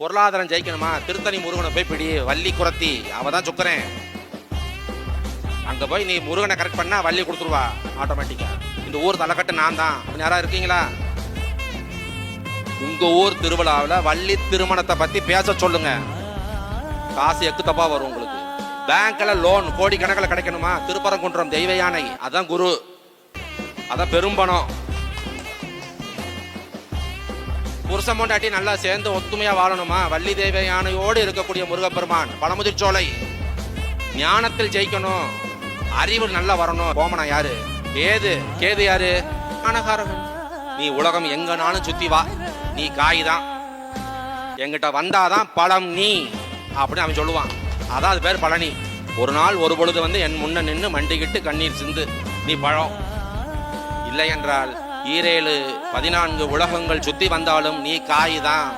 பொருளாதாரம் ஜெயிக்கணுமா? திருத்தணி முருகனை போய் பிடி. வள்ளி குரத்தி. அவ தான் சுக்கறேன் அங்கே போய் நீ முருகனை கரெக்ட் பண்ணா வள்ளி கொடுத்துருவா ஆட்டோமேட்டிக்காக இந்த ஊர் தலைக்கட்டு நான் தான் அப்படின்னு யாராவது இருக்கீங்களா? உங்கள் ஊர் திருவிழாவில் வள்ளி திருமணத்தை பற்றி பேச சொல்லுங்க. காசு எக்கு தப்பாக வரும் உங்களுக்கு. பேங்க்கில் லோன் கோடி கணக்கில் கிடைக்கணுமா? திருப்பரங்குன்றம் தெய்வ யானை. அதான் குரு. அதான் பெரும்பணம். புருஷன் பொண்டாட்டி நல்லா சேர்ந்து ஒத்துமையா வாழணுமா? வள்ளி தேவ யானையோடு இருக்கக்கூடிய முருகப்பெருமான் பழமுதிர்ச்சோலை ஞானத்தில் ஜெயிக்கணும். அறிவு நல்லா வரணும். கோமனா யாரு? கேது கேது யாரு? அனகாரகன் நீ உலகம் எங்கனாலும் சுத்தி வா. நீ காய் தான் எங்கிட்ட வந்தாதான் பழம் நீ அப்படின்னு அவன் சொல்லுவான். அதான் அது பேர் பழனி. ஒரு நாள் ஒரு பொழுது வந்து என் முன்ன நின்று மண்டிக்கிட்டு கண்ணீர் சிந்து நீ பழம். இல்லை என்றால் ஈரேழு பதினான்கு உலகங்கள் சுத்தி வந்தாலும் நீ காய் தான்.